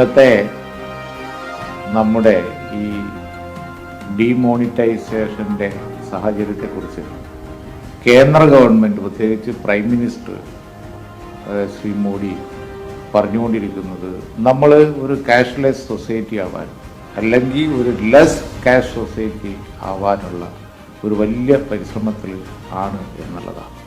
ഇന്നത്തെ നമ്മുടെ ഈ ഡിമോണിറ്റൈസേഷന്റെ സാഹചര്യത്തെക്കുറിച്ച് കേന്ദ്ര ഗവൺമെന്റ് പ്രത്യേകിച്ച് പ്രൈം മിനിസ്റ്റർ ശ്രീ മോഡി പറഞ്ഞുകൊണ്ടിരിക്കുന്നത് നമ്മൾ ഒരു ക്യാഷ്ലെസ് സൊസൈറ്റി ആവാൻ അല്ലെങ്കിൽ ഒരു ലെസ് ക്യാഷ് സൊസൈറ്റി ആവാനുള്ള ഒരു വലിയ പരിശ്രമത്തിൽ ആണ് എന്നുള്ളതാണ്.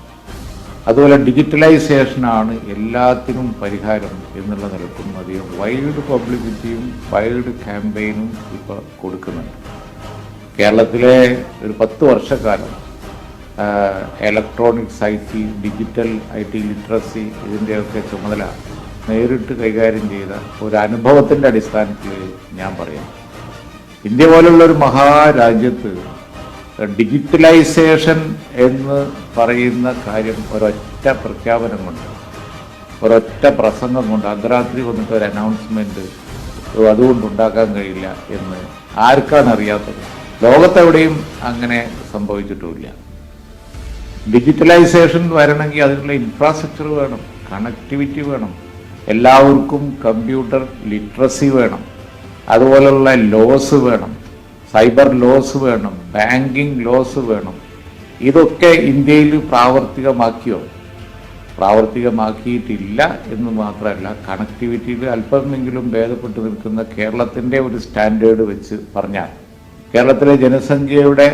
അതുപോലെ ഡിജിറ്റലൈസേഷനാണ് എല്ലാത്തിനും പരിഹാരം എന്നുള്ള നിലക്കും അധികം വൈൽഡ് പബ്ലിസിറ്റിയും വൈൽഡ് ക്യാമ്പയിനും ഇപ്പോൾ കൊടുക്കുന്നുണ്ട്. കേരളത്തിലെ ഒരു പത്ത് വർഷക്കാലം electronics I T digital I T literacy ഇതിന്റെയൊക്കെ ചുമതല നേരിട്ട് കൈകാര്യം ചെയ്ത ഒരു അനുഭവത്തിന്റെ അടിസ്ഥാനത്തിൽ ഞാൻ പറയാം ഇന്ത്യ പോലുള്ള ഒരു മഹാരാജ്യത്ത് ഡിജിറ്റലൈസേഷൻ എന്ന് പറയുന്ന കാര്യം ഒരൊറ്റ പ്രഖ്യാപനം കൊണ്ട് ഒരൊറ്റ പ്രസംഗം കൊണ്ട് അർദ്ധരാത്രി വന്നിട്ട് ഒരു അനൗൺസ്മെന്റ് അതുകൊണ്ട് ഉണ്ടാക്കാൻ കഴിയില്ല എന്ന് ആർക്കാണ് അറിയാത്തത് ലോകത്തെവിടെയും അങ്ങനെ സംഭവിച്ചിട്ടുമില്ല. ഡിജിറ്റലൈസേഷൻ വരണമെങ്കിൽ അതിനുള്ള ഇൻഫ്രാസ്ട്രക്ചർ വേണം കണക്ടിവിറ്റി വേണം എല്ലാവർക്കും കമ്പ്യൂട്ടർ ലിറ്ററസി വേണം അതുപോലുള്ള ലോസ് വേണം. സൈബർ ലോസ് വേണം ബാങ്കിങ് ലോസ് വേണം. ഇതൊക്കെ ഇന്ത്യയിൽ പ്രാവർത്തികമാക്കിയോ? പ്രാവർത്തികമാക്കിയിട്ടില്ല എന്ന് മാത്രമല്ല കണക്ടിവിറ്റിയിൽ അല്പമെങ്കിലും ഭേദപ്പെട്ട് നിൽക്കുന്ന കേരളത്തിന്റെ ഒരു സ്റ്റാൻഡേർഡ് വെച്ച് പറഞ്ഞാൽ കേരളത്തിലെ ജനസംഖ്യയുടെ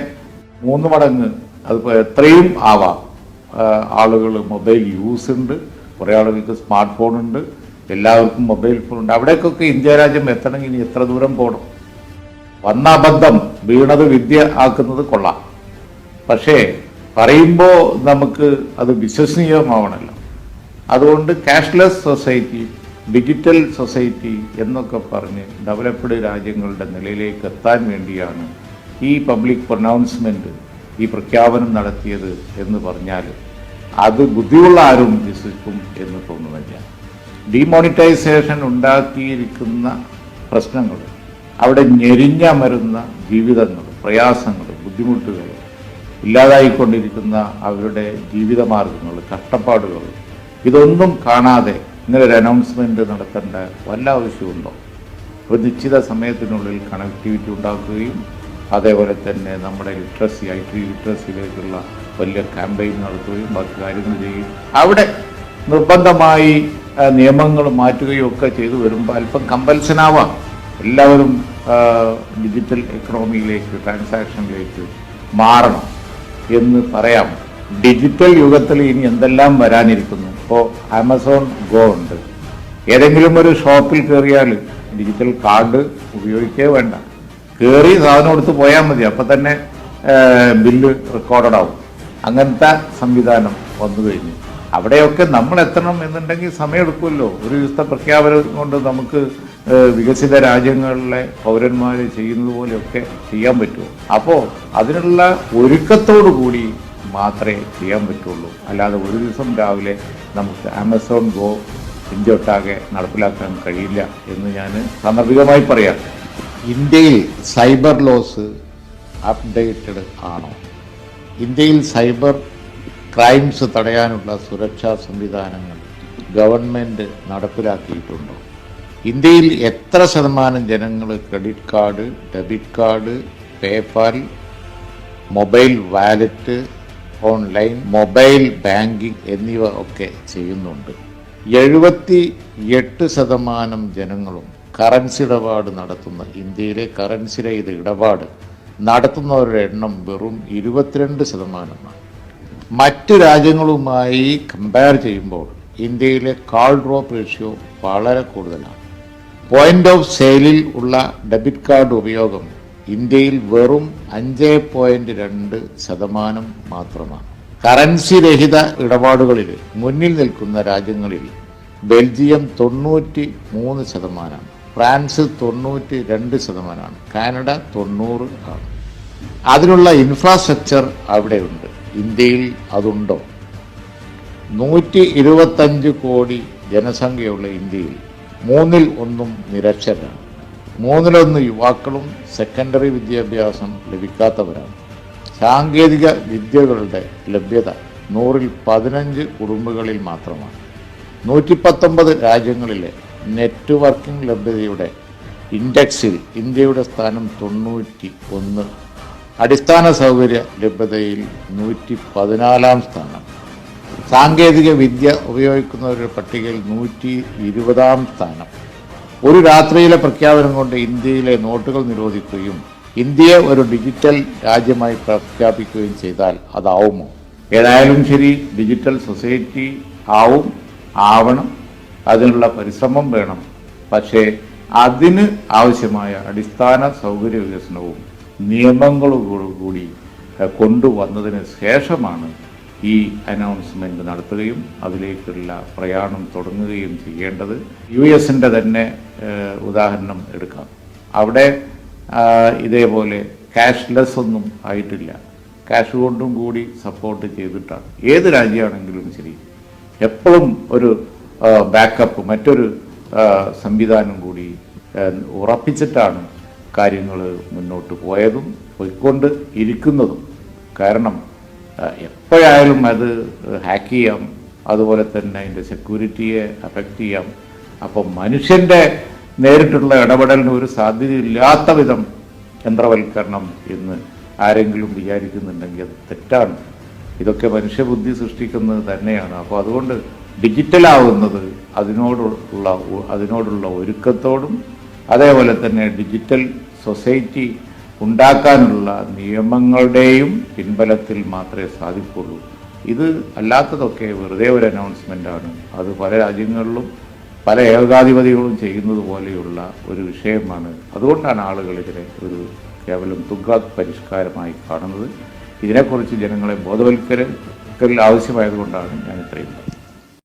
മൂന്ന് മടങ്ങ് അതിപ്പോൾ എത്രയും ആവാം. ആളുകൾ മൊബൈൽ യൂസ് ഉണ്ട് കുറേ ആളുകൾക്ക് സ്മാർട്ട് ഫോൺ ഉണ്ട് എല്ലാവർക്കും മൊബൈൽ ഫോൺ ഉണ്ട് അവിടേക്കൊക്കെ ഇന്ത്യ രാജ്യം എത്തണമെങ്കിൽ ഇനി എത്ര ദൂരം പോകണം? വന്ന അബദ്ധം വീണത് വിദ്യ ആക്കുന്നത് കൊള്ളാം. പക്ഷേ പറയുമ്പോൾ നമുക്ക് അത് വിശ്വസനീയമാവണമല്ലോ അതുകൊണ്ട് ക്യാഷ്ലെസ് സൊസൈറ്റി ഡിജിറ്റൽ സൊസൈറ്റി എന്നൊക്കെ പറഞ്ഞ് ഡെവലപ്ഡ് രാജ്യങ്ങളുടെ നിലയിലേക്ക് എത്താൻ വേണ്ടിയാണ് ഈ പബ്ലിക് പ്രൊനൗൺസ്മെന്റ് ഈ പ്രഖ്യാപനം നടത്തിയത് എന്ന് പറഞ്ഞാൽ അത് ബുദ്ധിയുള്ള ആരും വിശ്വസിക്കും എന്ന് തോന്നുന്നില്ല. ഡിമോണിറ്റൈസേഷൻ ഉണ്ടാക്കിയിരിക്കുന്ന പ്രശ്നങ്ങൾ അവിടെ ഞെരിഞ്ഞമരുന്ന ജീവിതങ്ങൾ പ്രയാസങ്ങൾ ബുദ്ധിമുട്ടുകൾ ഇല്ലാതായിക്കൊണ്ടിരിക്കുന്ന അവരുടെ ജീവിതമാർഗങ്ങൾ കഷ്ടപ്പാടുകൾ ഇതൊന്നും കാണാതെ ഇങ്ങനെ ഒരു അനൗൺസ്മെന്റ് നടത്തേണ്ട വല്ല ആവശ്യമുണ്ടോ? ഒരു നിശ്ചിത സമയത്തിനുള്ളിൽ കണക്ടിവിറ്റി ഉണ്ടാക്കുകയും അതേപോലെ തന്നെ നമ്മുടെ ലിറ്ററസി ഐ ടി ലിറ്ററസിയിലേക്കുള്ള വലിയ ക്യാമ്പയിൻ നടത്തുകയും ബാക്കി കാര്യങ്ങൾ ചെയ്യുകയും അവിടെ നിർബന്ധമായി നിയമങ്ങൾ മാറ്റുകയും ഒക്കെ ചെയ്തു വരുമ്പോൾ അല്പം കമ്പൽസനാവാം എല്ലാവരും ഡിജിറ്റൽ എക്കണോമിയിലേക്ക് ട്രാൻസാക്ഷനിലേക്ക് മാറണം എന്ന് പറയാം. ഡിജിറ്റൽ യുഗത്തിൽ ഇനി എന്തെല്ലാം വരാനിരിക്കുന്നു? ഇപ്പോൾ ആമസോൺ ഗോ ഉണ്ട് ഏതെങ്കിലും ഒരു ഷോപ്പിൽ കയറിയാൽ ഡിജിറ്റൽ കാർഡ് ഉപയോഗിക്കേ വേണ്ട. കയറി സാധനം എടുത്ത് പോയാൽ മതി. അപ്പം തന്നെ ബില്ല് റെക്കോർഡഡ് ആവും. അങ്ങനത്തെ സംവിധാനം വന്നു കഴിഞ്ഞു. അവിടെയൊക്കെ നമ്മൾ എത്തണം എന്നുണ്ടെങ്കിൽ സമയമെടുക്കുമല്ലോ ഒരു ദിവസത്തെ പ്രഖ്യാപനം കൊണ്ട് നമുക്ക് വികസിത രാജ്യങ്ങളിലെ പൗരന്മാർ ചെയ്യുന്നത് പോലെയൊക്കെ ചെയ്യാൻ പറ്റുമോ? അപ്പോൾ അതിനുള്ള ഒരുക്കത്തോടു കൂടി മാത്രമേ ചെയ്യാൻ പറ്റുള്ളൂ. അല്ലാതെ ഒരു ദിവസം രാവിലെ നമുക്ക് ആമസോൺ ഗോ ഇന്ത്യ ഒട്ടാകെ നടപ്പിലാക്കാൻ കഴിയില്ല എന്ന് ഞാൻ സാന്ദർഭികമായി പറയാം. ഇന്ത്യയിൽ സൈബർ ലോസ് അപ്ഡേറ്റഡ് ആണോ? ഇന്ത്യയിൽ സൈബർ ക്രൈംസ് തടയാനുള്ള സുരക്ഷാ സംവിധാനങ്ങൾ ഗവൺമെന്റ് നടപ്പിലാക്കിയിട്ടുണ്ടോ? ഇന്ത്യയിൽ എത്ര ശതമാനം ജനങ്ങൾ credit card debit card PayPal mobile wallet online mobile banking എന്നിവ ഒക്കെ ചെയ്യുന്നുണ്ട്. എഴുപത്തി എട്ട് ശതമാനം ജനങ്ങളും കറൻസി ഇടപാട് നടത്തുന്ന ഇന്ത്യയിലെ കറൻസി രഹിത ഇടപാട് നടത്തുന്നവരുടെ എണ്ണം വെറും ഇരുപത്തിരണ്ട് ശതമാനമാണ്. മറ്റ് രാജ്യങ്ങളുമായി കമ്പയർ ചെയ്യുമ്പോൾ ഇന്ത്യയിലെ കാൾ ഡ്രോപ്പ് റേഷ്യോ വളരെ കൂടുതലാണ്. പോയിന്റ് ഓഫ് സെയിലിൽ ഉള്ള ഡെബിറ്റ് കാർഡ് ഉപയോഗം ഇന്ത്യയിൽ വെറും അഞ്ച് പോയിന്റ് രണ്ട് ശതമാനം മാത്രമാണ്. കറൻസി രഹിത ഇടപാടുകളിൽ മുന്നിൽ നിൽക്കുന്ന രാജ്യങ്ങളിൽ ബെൽജിയം തൊണ്ണൂറ്റി മൂന്ന് ശതമാനമാണ് ഫ്രാൻസ് തൊണ്ണൂറ്റി രണ്ട് ശതമാനമാണ് കാനഡ തൊണ്ണൂറ് ആണ്. അതിനുള്ള ഇൻഫ്രാസ്ട്രക്ചർ അവിടെയുണ്ട്. ഇന്ത്യയിൽ അതുണ്ടോ? നൂറ്റി ഇരുപത്തഞ്ച് കോടി ജനസംഖ്യയുള്ള ഇന്ത്യയിൽ മൂന്നിൽ ഒന്നും നിരക്ഷരാണ് മൂന്നിലൊന്ന് യുവാക്കളും സെക്കൻഡറി വിദ്യാഭ്യാസം ലഭിക്കാത്തവരാണ്. സാങ്കേതിക വിദ്യകളുടെ ലഭ്യത നൂറിൽ പതിനഞ്ച് കുടുംബങ്ങളിൽ മാത്രമാണ്. നൂറ്റി പത്തൊമ്പത് രാജ്യങ്ങളിലെ നെറ്റ്വർക്കിംഗ് ലഭ്യതയുടെ ഇൻഡെക്സിൽ ഇന്ത്യയുടെ സ്ഥാനം തൊണ്ണൂറ്റി ഒന്ന് അടിസ്ഥാന സൗകര്യ ലഭ്യതയിൽ നൂറ്റി പതിനാലാം സ്ഥാനം. സാങ്കേതിക വിദ്യ ഉപയോഗിക്കുന്നവരുടെ പട്ടികയിൽ നൂറ്റി ഇരുപതാം സ്ഥാനം. ഒരു രാത്രിയിലെ പ്രഖ്യാപനം കൊണ്ട് ഇന്ത്യയിലെ നോട്ടുകൾ നിരോധിക്കുകയും ഇന്ത്യയെ ഒരു ഡിജിറ്റൽ രാജ്യമായി പ്രഖ്യാപിക്കുകയും ചെയ്താൽ അതാവുമോ? ഏതായാലും ശരി ഡിജിറ്റൽ സൊസൈറ്റി ആവും ആവണം അതിനുള്ള പരിശ്രമം വേണം. പക്ഷേ അതിന് ആവശ്യമായ അടിസ്ഥാന സൗകര്യ വികസനവും കൂടി കൊണ്ടുവന്നതിന് ശേഷമാണ് ഈ അനൗൺസ്മെന്റ് നടത്തുകയും അതിലേക്കുള്ള പ്രയാണം തുടങ്ങുകയും ചെയ്യേണ്ടത് യു എസിന്റെ തന്നെ ഉദാഹരണം എടുക്കാം. അവിടെ ഇതേപോലെ ക്യാഷ്ലെസ് ഒന്നും ആയിട്ടില്ല. ക്യാഷ് കൊണ്ടും കൂടി സപ്പോർട്ട് ചെയ്തിട്ടാണ്. ഏത് രാജ്യമാണെങ്കിലും ശരി. എപ്പോഴും ഒരു ബാക്കപ്പ് മറ്റൊരു സംവിധാനം കൂടി ഉറപ്പിച്ചിട്ടാണ് കാര്യങ്ങൾ മുന്നോട്ട് പോയതും പോയിക്കൊണ്ട് ഇരിക്കുന്നതും. കാരണം എപ്പോഴായാലും അത് ഹാക്ക് ചെയ്യാം. അതുപോലെ തന്നെ അതിന്റെ സെക്യൂരിറ്റിയെ അഫക്റ്റ് ചെയ്യാം. അപ്പോൾ മനുഷ്യന്റെ നേരിട്ടുള്ള ഇടപെടലിന് ഒരു സാധ്യതയില്ലാത്ത വിധം യന്ത്രവൽക്കരണം എന്ന് ആരെങ്കിലും വിചാരിക്കുന്നുണ്ടെങ്കിൽ അത് തെറ്റാണ്. ഇതൊക്കെ മനുഷ്യബുദ്ധി സൃഷ്ടിക്കുന്നത് തന്നെയാണ്. അപ്പോൾ അതുകൊണ്ട് ഡിജിറ്റലാവുന്നത് അതിനോടുള്ള അതിനോടുള്ള ഒരുക്കത്തോടും അതേപോലെ തന്നെ ഡിജിറ്റൽ സൊസൈറ്റി ഉണ്ടാക്കാനുള്ള നിയമങ്ങളുടെയും പിൻബലത്തിൽ മാത്രമേ സാധിക്കുള്ളൂ ഇത് അല്ലാത്തതൊക്കെ വെറുതെ ഒരു അനൗൺസ്മെന്റാണ് അത് പല രാജ്യങ്ങളിലും പല ഏകാധിപതികളും ചെയ്യുന്നത് പോലെയുള്ള ഒരു വിഷയമാണ്. അതുകൊണ്ടാണ് ആളുകൾ ഇതിനെ ഒരു കേവലം തുക പരിഷ്കാരമായി കാണുന്നത്. ഇതിനെക്കുറിച്ച് ജനങ്ങളെ ബോധവൽക്കരിക്കൽ ആവശ്യമായതുകൊണ്ടാണ് ഞാൻ ഇത്രയും